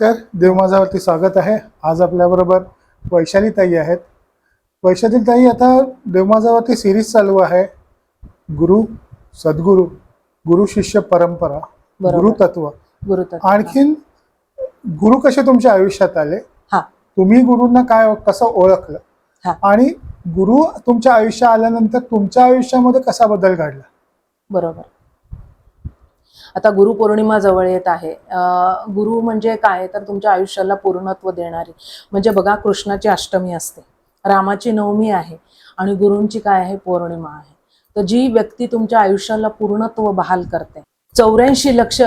नमस्कार. देव माझावरती स्वागत आहे. आज आपल्याबरोबर वैशाली ताई आहेत. वैशाली ताई आता देव माझावरती सिरीज चालू आहे. गुरु सद्गुरू गुरु शिष्य परंपरा बरोबर. गुरु तत्व. गुरुतत्व आणखीन गुरु कसे तुमच्या आयुष्यात आले? तुम्ही गुरूंना काय कसं. ओळखलं? आणि गुरु तुमच्या आयुष्यात आल्यानंतर तुमच्या आयुष्यामध्ये कसा बदल घडला? बरोबर. आता गुरुपौर्णिमा जवळ येत आहे. गुरु म्हणजे काय? तर तुमच्या आयुष्याला पूर्णत्व देणारी. म्हणजे बघा कृष्णाची अष्टमी असते. रामाची नवमी आहे आणि गुरूंची काय आहे? पौर्णिमा आहे. तर जी व्यक्ती तुमच्या आयुष्याला पूर्णत्व बहाल करते. चौऱ्याऐंशी लक्ष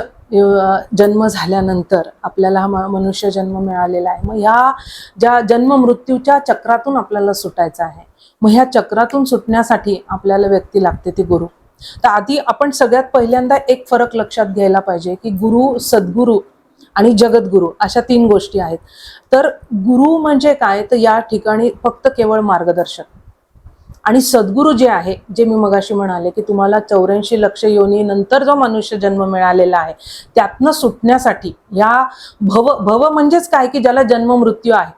जन्म झाल्यानंतर आपल्याला हा मनुष्य जन्म मिळालेला आहे. मग ह्या ज्या जन्म मृत्यूच्या चक्रातून आपल्याला सुटायचं आहे. मग ह्या चक्रातून सुटण्यासाठी आपल्याला व्यक्ती लागते ती गुरु. तर आधी आपण सगळ्यात पहिल्यांदा एक फरक लक्षात घ्यायला पाहिजे की गुरु सद्गुरू आणि जगद्गुरू अशा तीन गोष्टी आहेत. तर गुरु म्हणजे काय? तर या ठिकाणी फक्त केवळ मार्गदर्शक आणि सद्गुरू जे आहे जे मी मगाशी म्हणाले की तुम्हाला चौऱ्याऐंशी लक्ष योनीनंतर जो मनुष्य जन्म मिळालेला आहे त्यातनं सुटण्यासाठी या भव भव म्हणजेच काय की ज्याला जन्म मृत्यू आहे?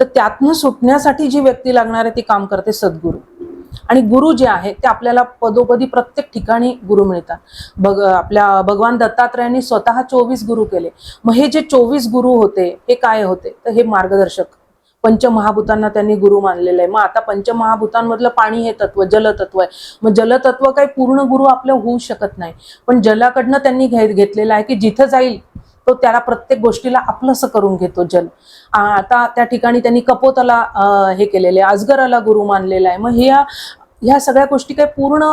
तर त्यातनं सुटण्यासाठी जी व्यक्ती लागणार आहे ती काम करते सद्गुरू. आणि गुरु जे आहे ते आपल्याला पदोपदी प्रत्येक ठिकाणी गुरु मिळतात. बग आपल्या भगवान दत्तात्रयांनी स्वतः चोवीस गुरु केले. मग हे जे चोवीस गुरु होते हे काय होते? तर हे मार्गदर्शक पंचमहाभूतांना त्यांनी गुरु मानलेलं. आहे मग आता पंचमहाभूतांमधलं पाणी हे तत्व जलतत्व आहे. मग जलतत्व काही पूर्ण गुरु आपलं होऊ शकत नाही. पण जलाकडनं त्यांनी घेतलेलं आहे की जिथं जाईल तो त्याला प्रत्येक गोष्टीला आपलंसं करून घेतो जल आता त्या ठिकाणी त्यांनी कपोताला हे केलेले आहे, अजगराला गुरु मानलेला आहे. मग ह्या ह्या सगळ्या गोष्टी काही पूर्ण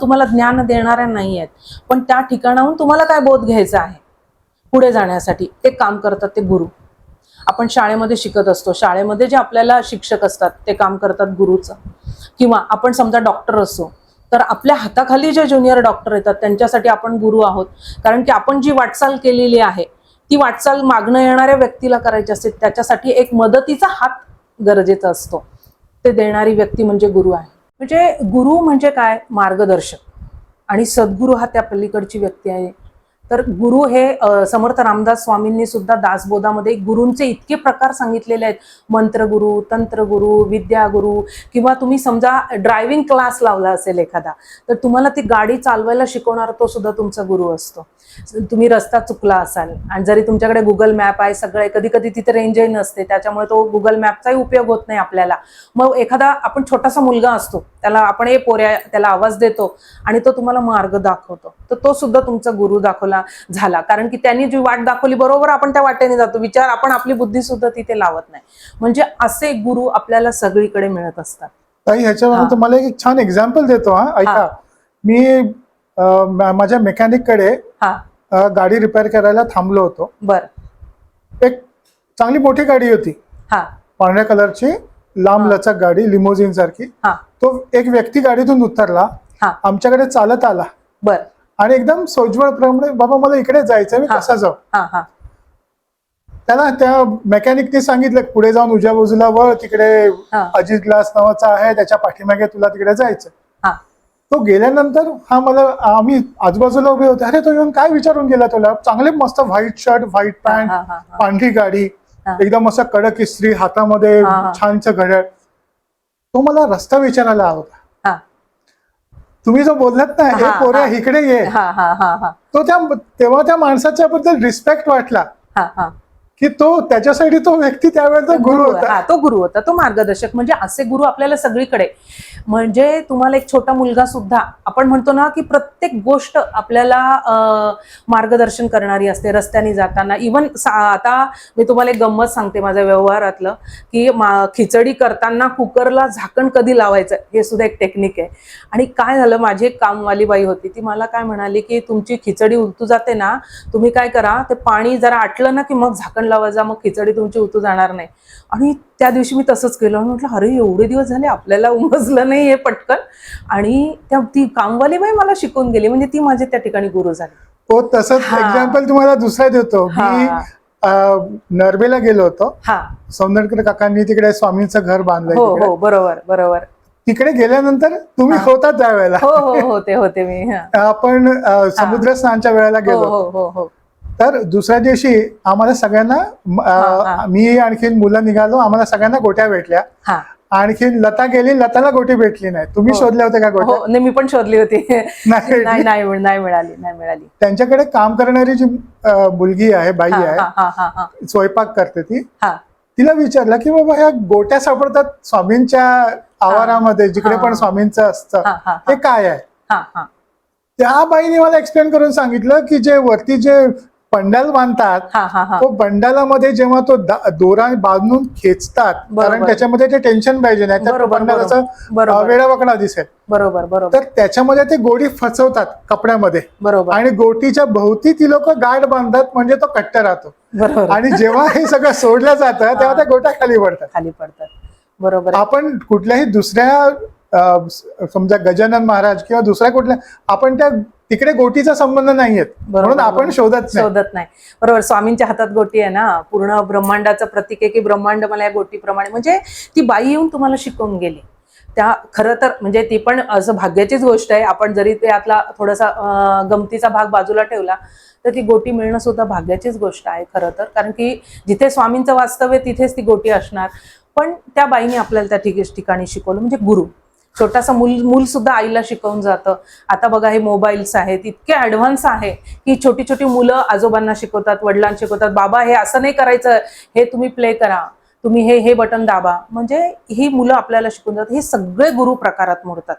तुम्हाला ज्ञान देणाऱ्या नाही आहेत पण त्या ठिकाणाहून तुम्हाला काय बोध घ्यायचा आहे? पुढे जाण्यासाठी ते काम करतात ते गुरु. आपण शाळेमध्ये शिकत असतो. शाळेमध्ये जे आपल्याला शिक्षक असतात ते काम करतात गुरुचं. किंवा आपण समजा डॉक्टर असतो तर आपल्या हाताखाली जे ज्युनियर डॉक्टर येतात त्यांच्यासाठी आपण गुरु आहोत. कारण की आपण जी वाटचाल केलेली आहे ती वाटचाल मागणं येणाऱ्या व्यक्तीला करायची असते त्याच्यासाठी एक मदतीचा हात गरजेचा असतो. ते देणारी व्यक्ती म्हणजे गुरु आहे. म्हणजे गुरु म्हणजे काय? मार्गदर्शक. आणि सद्गुरू हा त्या पलीकडची व्यक्ती आहे. तर गुरु हे समर्थ रामदास स्वामींनी सुद्धा दासबोधामध्ये गुरूंचे इतके प्रकार सांगितलेले आहेत. मंत्रगुरु तंत्रगुरु विद्यागुरु किंवा तुम्ही समजा ड्रायव्हिंग क्लास लावला असेल एखादा तर तुम्हाला ती गाडी चालवायला शिकवणार तो सुद्धा तुमचा गुरु असतो. तुम्ही रस्ता चुकला असाल आणि जरी तुमच्याकडे गुगल मॅप आहे सगळं कधी कधी तिथे रेंजही नसते त्याच्यामुळे तो गुगल मॅपचाही उपयोग होत नाही आपल्याला. मग एखादा आपण छोटासा मुलगा असतो त्याला आपण हे पोऱ्या त्याला आवाज देतो आणि तो तुम्हाला मार्ग दाखवतो तर तो सुद्धा तुमचा गुरु दाखवला झाला. कारण की त्यांनी जी वाट दाखवली बरोबर आपण त्या वाटेने जातो. विचार आपण आपली बुद्धी सुद्धा तिथे लावत नाही. म्हणजे असे गुरु आपल्याला सगळीकडे मिळत असतात. ताई ह्याच्यावर. तुम्हाला एक छान एक्झाम्पल देतो हा. ऐका. मी माझ्या मेकॅनिककडे हा. गाडी रिपेअर करायला थांबलो होतो. बर. एक चांगली मोठी गाडी होती. पांढऱ्या कलरची लांब. लचक गाडी लिमोझिन सारखी. तो एक व्यक्ती गाडीतून उतरला. आमच्याकडे चालत आला. बर. आणि एकदम सोज्वळ प्रमाणे बाबा मला इकडे जायचं मी. कसा जाऊ हा हा त्याला त्या मेकॅनिकने सांगितलं पुढे जाऊन उजव्या बाजूला वळ तिकडे. अजित ग्लास नावाचा आहे त्याच्या पाठीमागे तुला तिकडे जायचं तो गेल्यानंतर हा मला आम्ही आजूबाजूला उभे होते अरे तो येऊन काय विचारून गेला तुला चांगले मस्त व्हाईट शर्ट व्हाईट पॅन्ट. पांढरी गाडी. एकदम असं कडक इस्त्री हातामध्ये. छानचं घड्याळ तो मला रस्ता विचारायला आला होता तुम्ही जो बोललात ना हे पोऱ्या हा. इकडे ये. हा हा हा हा. तो त्या तेव्हा त्या माणसाच्या बद्दल रिस्पेक्ट वाटला. हा हा. की तो त्याच्यासाठी तो व्यक्ती त्यावेळेचा गुरु होता. हा तो गुरु होता. तो मार्गदर्शक. म्हणजे असे गुरु आपल्याला सगळीकडे. म्हणजे तुम्हाला एक छोटा मुलगा सुद्धा आपण म्हणतो ना की प्रत्येक गोष्ट आपल्याला मार्गदर्शन करणारी असते रस्त्याने जाताना. इवन आता मी तुम्हाला एक गंमत सांगते माझ्या व्यवहारातलं की मा- खिचडी करताना कुकरला झाकण कधी लावायचं हे सुद्धा एक टेक्निक आहे. आणि काय झालं माझी एक कामवाली बाई होती ती मला काय म्हणाली की तुमची खिचडी उलतू जाते ना तुम्ही काय करा ते पाणी जरा आटलं ना की मग झाकण लावा जा मग खिचडी तुमची उतू जाणार नाही. आणि त्या दिवशी मी तसंच केलं. आणि म्हटलं अरे एवढे दिवस झाले आपल्याला उमजलं नाही हे पटकन. आणि त्या ती कामवाली बाई मला शिकून गेली. म्हणजे ती माझे त्या ठिकाणी गुरु झाली. हो तसंच हा. एक्झाम्पल तुम्हाला दुसरा देतो. मी हा. अं, नरबेला गेलो होतो. हा. सौंदरकर काकांनी तिकडे स्वामींचं घर बांधलंय हो. हो बरोबर बरोबर. तिकडे गेल्यानंतर तुम्ही हा. होता त्यावेळेला. हो हो होते होते मी हा. आपण समुद्र स्नानच्या वेळेला हो गेलो. हो हो हो. तर दुसऱ्या दिवशी आम्हाला सगळ्यांना म- आणखीन मुलं निघालो आम्हाला सगळ्यांना गोट्या भेटल्या. आणखीन लता गेली लताला गोटी भेटली नाही. तुम्ही हो. शोधल्या होत्या का गोट्या? हो नाही मी पण शोधली होती. नाही नाही नाही. मिळ- नाही मिळाली नाही मिळाली. त्यांच्याकडे काम करणारी जी मुलगी आहे बाई आहे स्वयंपाक करते ती. तिला विचारलं की बाबा ह्या गोट्या सापडतात स्वामींच्या आवारामध्ये जिकडे. पण स्वामींचं असतं. हे काय आहे? त्या बाईने मला एक्सप्लेन करून सांगितलं की जे वरती जे पंडाल बांधतात हा हा हा. तो बंडालामध्ये जेव्हा तो दोरा बांधून खेचतात. कारण त्याच्यामध्ये ते टेन्शन पाहिजे नाही तर बंडाल. असं बरोबर. वेळावकडा दिसेल. बरोबर बरोबर. तर त्याच्यामध्ये ते गोडी फसवतात कपड्यामध्ये. बरोबर. आणि गोटीच्या भोवती ती लोक गाठ बांधतात म्हणजे तो कट्ट राहतो. आणि जेव्हा हे सगळं सोडलं जातं तेव्हा त्या गोट्या खाली पडतात. खाली पडतात. बरोबर. आपण कुठल्याही दुसऱ्या समजा गजानन महाराज किंवा दुसऱ्या कुठल्या आपण त्या तिकडे गोटीचा संबंध नाहीयेत. म्हणून आपण. शोधत नाही. शोधत नाही. बरोबर स्वामींच्या हातात गोटी आहे ना पूर्ण ब्रह्मांडाचं प्रतीक आहे की ब्रह्मांड मला या गोटीप्रमाणे म्हणजे ती बाई येऊन तुम्हाला शिकवून गेली. त्या खरं तर म्हणजे ती पण असं भाग्याचीच गोष्ट आहे. आपण जरी त्यातला थोडासा गमतीचा भाग बाजूला ठेवला तर ती गोटी मिळणं सुद्धा भाग्याचीच गोष्ट आहे खरं तर. कारण की जिथे स्वामींचं वास्तव्य तिथेच ती गोटी असणार. पण त्या बाईने आपल्याला त्या ठिक- ठिकाणी शिकवलं म्हणजे गुरु. छोटासा मूल मूल सुद्धा आईला शिकवून जातं. आता बघा हे मोबाईल्स आहेत. इतके ऍडव्हान्स आहे की छोटी छोटी मुलं आजोबांना शिकवतात वडिलांना शिकवतात बाबा हे असं नाही करायचं. हे तुम्ही प्ले करा. तुम्ही हे हे बटन दाबा. म्हणजे ही मुलं आपल्याला शिकवून जातात. हे सगळे गुरु प्रकारात मोडतात.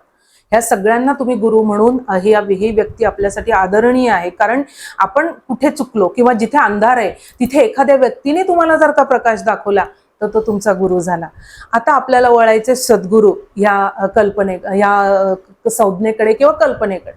ह्या सगळ्यांना तुम्ही गुरु म्हणून ही ही व्यक्ती आपल्यासाठी आदरणीय आहे. कारण आपण कुठे चुकलो किंवा जिथे अंधार आहे तिथे एखाद्या व्यक्तीने तुम्हाला जर का प्रकाश दाखवला तर तो तुमचा गुरु झाला. आता आपल्याला वळायचे सद्गुरू या कल्पने या संज्ञेकडे किंवा कल्पनेकडे.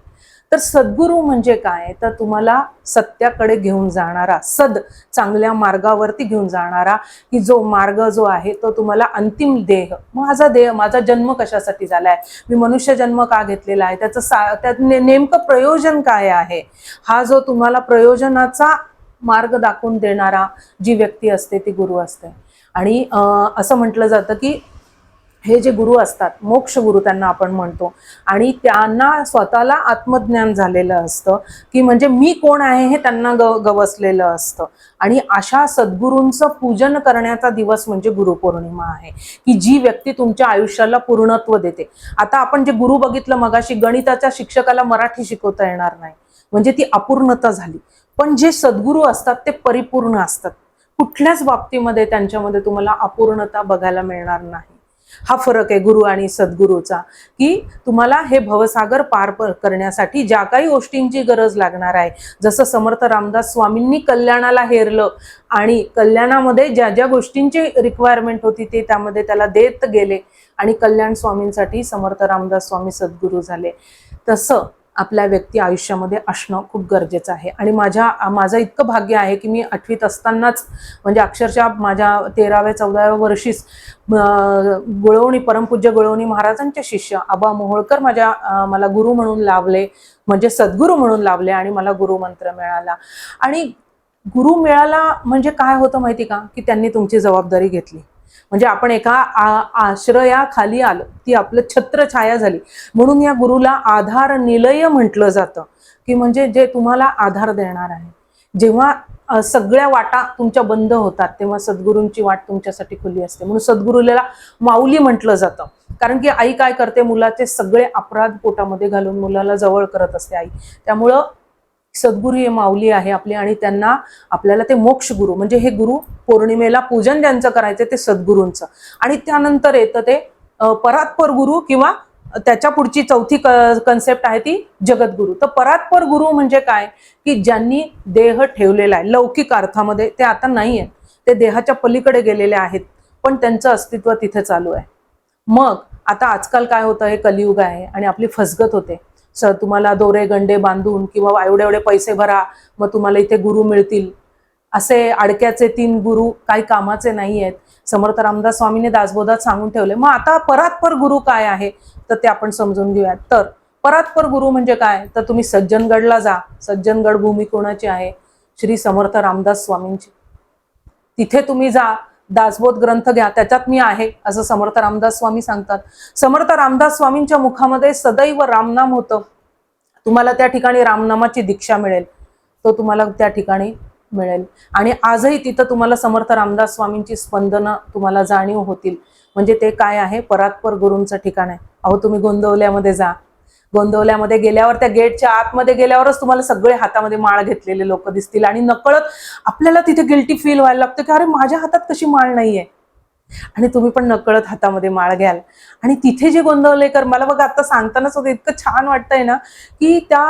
तर सद्गुरू म्हणजे काय? तर तुम्हाला सत्याकडे घेऊन जाणारा सद चांगल्या मार्गावरती घेऊन जाणारा की जो मार्ग जो आहे तो तुम्हाला अंतिम देह माझा देह माझा जन्म कशासाठी झालाय? मी मनुष्य जन्म का घेतलेला आहे? त्याचं सा त्यात ने- नेमकं प्रयोजन काय आहे? हा जो तुम्हाला प्रयोजनाचा मार्ग दाखवून देणारा जी व्यक्ती असते ती गुरु असते. आणि अं, असं म्हटलं जातं की हे जे गुरु असतात मोक्ष गुरु त्यांना आपण म्हणतो. आणि त्यांना स्वतःला आत्मज्ञान झालेलं असतं की म्हणजे मी कोण आहे हे त्यांना ग गवसलेलं असतं. आणि अशा सद्गुरूंचं पूजन करण्याचा दिवस म्हणजे गुरुपौर्णिमा आहे की जी व्यक्ती तुमच्या आयुष्याला पूर्णत्व देते. आता आपण जे गुरु बघितलं मगाशी गणिताच्या शिक्षकाला मराठी शिकवता येणार नाही. म्हणजे ती अपूर्णता झाली. पण जे सद्गुरू असतात ते परिपूर्ण असतात. कुठल्याच बाबतीमध्ये त्यांच्यामध्ये तुम्हाला अपूर्णता बघायला मिळणार नाही. हा फरक आहे गुरु आणि सद्गुरूचा की तुम्हाला हे भवसागर पार करण्यासाठी ज्या काही गोष्टींची गरज लागणार आहे जसं समर्थ रामदास स्वामींनी कल्याणाला हेरलं आणि कल्याणामध्ये ज्या ज्या गोष्टींची रिक्वायरमेंट होती ते त्यामध्ये त्याला देत गेले आणि कल्याण स्वामींसाठी समर्थ रामदास स्वामी सद्गुरू झाले. तसं आपल्या व्यक्ती आयुष्यामध्ये असणं खूप गरजेचं आहे. आणि माझ्या माझं इतकं भाग्य आहे की मी आठवीत असतानाच म्हणजे अक्षरशः माझ्या तेराव्या चौदाव्या वर्षीच गुळवणी परमपूज्य गुळवणी महाराजांचे शिष्य आबा मोहोळकर माझ्या मला गुरु म्हणून लावले म्हणजे सद्गुरू म्हणून लावले आणि मला गुरुमंत्र मिळाला. आणि गुरु मिळाला म्हणजे काय होतं माहिती का? की त्यांनी तुमची जबाबदारी घेतली. म्हणजे आपण एका आश्रयाखाली आलो ती आपलं छत्रछाया झाली. म्हणून या गुरुला आधार निलय म्हटलं जातं की म्हणजे जे तुम्हाला आधार देणार आहे. जेव्हा सगळ्या वाटा तुमच्या बंद होतात तेव्हा सद्गुरूंची वाट तुमच्यासाठी खुली असते. म्हणून सद्गुरूला माऊली म्हटलं जातं. कारण की आई काय करते मुलाचे सगळे अपराध पोटामध्ये घालून मुलाला जवळ करत असते आई. त्यामुळं सद्गुरू हे माऊली आहे आपली आणि त्यांना आपल्याला ते मोक्ष गुरु म्हणजे हे गुरु पौर्णिमेला पूजन ज्यांचं करायचं ते सद्गुरूंचं. आणि त्यानंतर येतं ते परात्पर गुरु किंवा त्याच्या पुढची चौथी कन्सेप्ट आहे ती जगद्गुरु. तर परात्पर गुरु म्हणजे काय? की ज्यांनी देह ठेवलेला आहे लौकिक अर्थामध्ये ते आता नाही आहेत ते देहाच्या पलीकडे गेलेले आहेत पण त्यांचं अस्तित्व तिथे चालू आहे. मग आता आजकाल काय होतं? हे कलियुग आहे आणि आपली फसगत होते. स तुम्हाला दोरे गंडे बांधून किंवा एवढे एवढे पैसे भरा मग तुम्हाला इथे गुरु मिळतील. असे अडक्याचे तीन गुरु काही कामाचे नाही आहेत समर्थ रामदास स्वामीने दासबोधात सांगून ठेवले मग आता परात्पर गुरु काय आहे? तर ते आपण समजून घेऊयात. तर परात्पर गुरु म्हणजे काय? तर तुम्ही सज्जनगडला जा. सज्जनगड भूमी कोणाची आहे? श्री समर्थ रामदास स्वामींची. तिथे तुम्ही जा. दासबोध ग्रंथ घ्या त्याच्यात मी आहे असं समर्थ रामदास स्वामी सांगतात. समर्थ रामदास स्वामींच्या मुखामध्ये सदैव रामनाम होतं. तुम्हाला त्या ठिकाणी रामनामाची दीक्षा मिळेल. तो तुम्हाला त्या ठिकाणी मिळेल. आणि आजही तिथं तुम्हाला समर्थ रामदास स्वामींची स्पंदनं तुम्हाला जाणीव होतील. म्हणजे ते काय आहे? परात्पर गुरूंचं ठिकाण आहे. अहो तुम्ही गोंदवल्यामध्ये जा. गोंदवल्यामध्ये गेल्यावर त्या गेटच्या आतमध्ये गेल्यावरच तुम्हाला सगळे हातामध्ये माळ घेतलेले लोक दिसतील. आणि नकळत आपल्याला तिथे गिल्टी फील व्हायला लागतं की अरे माझ्या हातात कशी माळ नाहीये. आणि तुम्ही पण नकळत हातामध्ये माळ घ्याल. आणि तिथे जे गोंदवलेकर मला बघा आता सांगतानाच होतं इतकं छान वाटतंय ना की त्या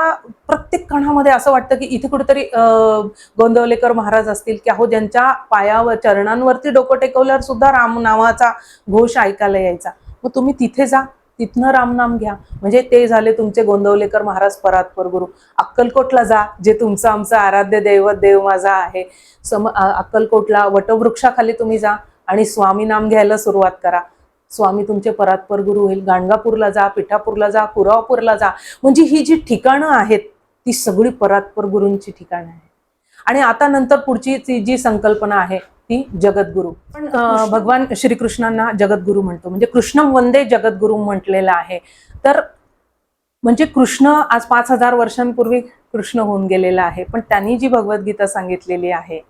प्रत्येक कणामध्ये असं वाटतं की इथे कुठेतरी गोंदवलेकर महाराज असतील की अहो ज्यांच्या पायावर चरणांवरती डोकं टेकवल्यावर सुद्धा राम नावाचा घोष ऐकायला यायचा. मग तुम्ही तिथे जा. तिथनं रामनाम घ्या. म्हणजे ते झाले तुमचे गोंदवलेकर महाराज परात्पर गुरु. अक्कलकोटला जा जे तुमचं आमचं आराध्य दैवत देव माझा आहे. सम अक्कलकोटला वटवृक्षाखाली तुम्ही जा आणि स्वामी नाम घ्यायला सुरुवात करा. स्वामी तुमचे परात्पर गुरु होईल. गाणगापूरला जा पिठापूरला जा कुरावपूरला जा. म्हणजे ही जी ठिकाणं आहेत ती सगळी परात्पर गुरूंची ठिकाणं आहेत. आणि आता नंतर पुढची ती जी संकल्पना आहे ती जगद्गुरु. पण भगवान श्रीकृष्णांना जगद्गुरु म्हणतो. म्हणजे कृष्ण वंदे जगद्गुरु म्हटलेलं आहे. तर म्हणजे कृष्ण आज पाच हजार वर्षांपूर्वी कृष्ण होऊन गेलेला आहे. पण त्यांनी जी भगवद्गीता सांगितलेली आहे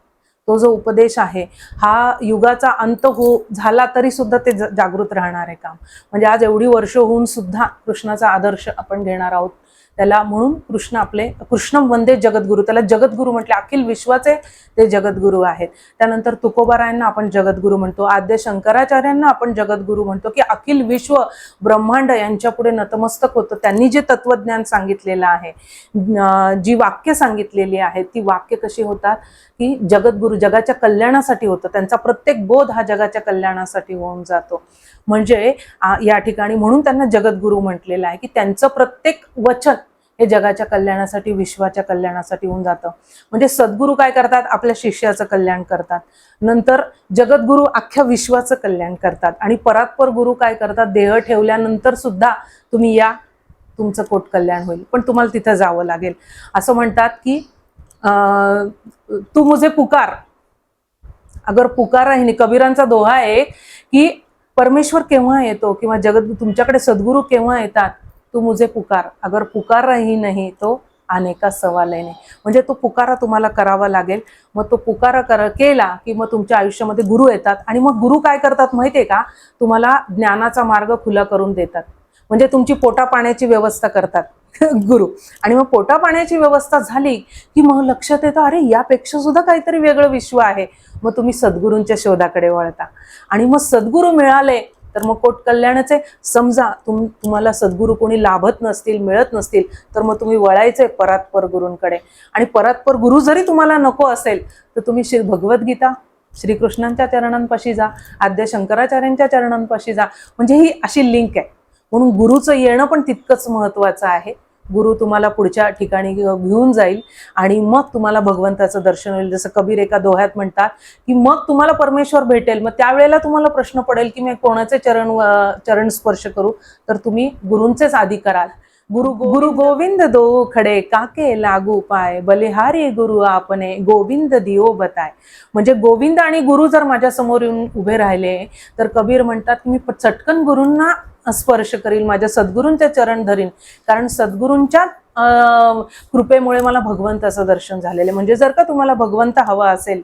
तो जो उपदेश आहे हा युगाचा अंत हो झाला तरी सुद्धा ते जागृत राहणार आहे काम. म्हणजे आज एवढी वर्ष होऊन सुद्धा कृष्णाचा आदर्श आपण घेणार आहोत. त्याला म्हणून कृष्ण आपले कृष्ण वंदे जगद्गुरु. त्याला जगद्गुरु म्हटले अखिल विश्वाचे ते जगद्गुरु आहेत. त्यानंतर तुकोबारायांना आपण जगद्गुरु म्हणतो आद्य शंकराचार्यांना आपण जगद्गुरु म्हणतो की अखिल विश्व ब्रह्मांड यांच्या पुढे नतमस्तक होतं. त्यांनी जे तत्वज्ञान सांगितलेलं आहे जी वाक्य सांगितलेली आहेत ती वाक्य कशी होतात? की जगद्गुरु जगाच्या कल्याणासाठी होतं. त्यांचा प्रत्येक बोध हा जगाच्या कल्याणासाठी होऊन जातो. म्हणजे या ठिकाणी म्हणून त्यांना जगद्गुरु म्हटलेलं आहे की त्यांचं प्रत्येक वचन हे जगाच्या कल्याणासाठी विश्वाच्या कल्याणासाठी होऊन जातं. म्हणजे सद्गुरू काय करतात? आपल्या शिष्याचं कल्याण करतात. नंतर जगद्गुरू अख्ख्या विश्वाचं कल्याण करतात. आणि परात्पर गुरु काय करतात? देह ठेवल्यानंतर सुद्धा तुम्ही या तुमचं कोट कल्याण होईल. पण तुम्हाला तिथं जावं लागेल. असं म्हणतात की तू मुझे पुकार. अगर पुकार आहे कबीरांचा दोहा आहे की परमेश्वर केव्हा येतो? किंवा जगत तुमच्याकडे सद्गुरू केव्हा येतात? तू मुझे पुकार. अगर पुकारही नाही तो आने का सवाल आहे नाही. म्हणजे तो पुकारा तुम्हाला करावा लागेल. मग तो पुकारा कर केला की मग तुमच्या आयुष्यामध्ये गुरु येतात. आणि मग गुरु काय करतात माहितीये का? तुम्हाला ज्ञानाचा मार्ग खुला करून देतात. म्हणजे तुमची पोटा पाण्याची व्यवस्था करतात. गुरु. आणि मग पोटा पाण्याची व्यवस्था झाली की मग लक्षात येतं अरे यापेक्षा सुद्धा काहीतरी वेगळं विश्व आहे. मग तुम्ही सद्गुरूंच्या शोधाकडे वळता. आणि मग सद्गुरू मिळाले तर मग कोट आहे समजा तुम तुम्हाला सद्गुरू कोणी लाभत नसतील मिळत नसतील तर मग तुम्ही वळायचंय परात्पर गुरूंकडे. आणि परात्पर गुरु जरी तुम्हाला नको असेल तर तुम्ही श्री भगवद्गीता श्रीकृष्णांच्या चरणांपाशी जा आद्य शंकराचार्यांच्या चरणांपाशी जा. म्हणजे ही अशी लिंक आहे. म्हणून गुरुचं येणं पण तितकंच महत्वाचं आहे. गुरु तुम्हाला पुढच्या ठिकाणी घेऊन जाईल आणि मग तुम्हाला भगवंताचं दर्शन होईल. जसं कबीर एका दोह्यात म्हणतात की मग तुम्हाला परमेश्वर भेटेल. मग त्यावेळेला तुम्हाला प्रश्न पडेल की मी कोणाचे चरण चरण स्पर्श करू? तर तुम्ही गुरूंचेच आधी कराल. गुरु गुरु गोविंद दो खडे काके लागू पाय. बलिहारी गुरु आपने गोविंद दिओ बताय. म्हणजे गोविंद आणि गुरु जर माझ्यासमोर येऊन उभे राहिले तर कबीर म्हणतात की मी चटकन गुरूंना स्पर्श करील माझ्या सद्गुरूंचे चरण धरीन. कारण सद्गुरूंच्या कृपेमुळे मला भगवंताचं दर्शन झालेलं आहे. म्हणजे जर का तुम्हाला भगवंत हवा असेल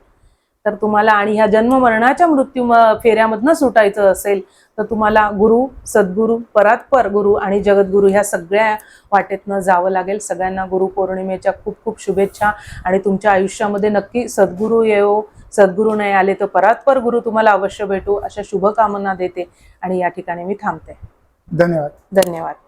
तर तुम्हाला आणि ह्या जन्म मरणाच्या मृत्यू फेऱ्यामधनं सुटायचं असेल तर तुम्हाला गुरु सद्गुरू परात्पर गुरु आणि जगद्गुरु ह्या सगळ्या वाटेतनं जावं लागेल. सगळ्यांना गुरु पौर्णिमेच्या खूप खूप शुभेच्छा आणि तुमच्या आयुष्यामध्ये नक्की सद्गुरू येवो सद्गुरू नाही आले तर परात्पर गुरु तुम्हाला अवश्य भेटू. अशा शुभकामना देते आणि या ठिकाणी मी थांबते. धन्यवाद. धन्यवाद.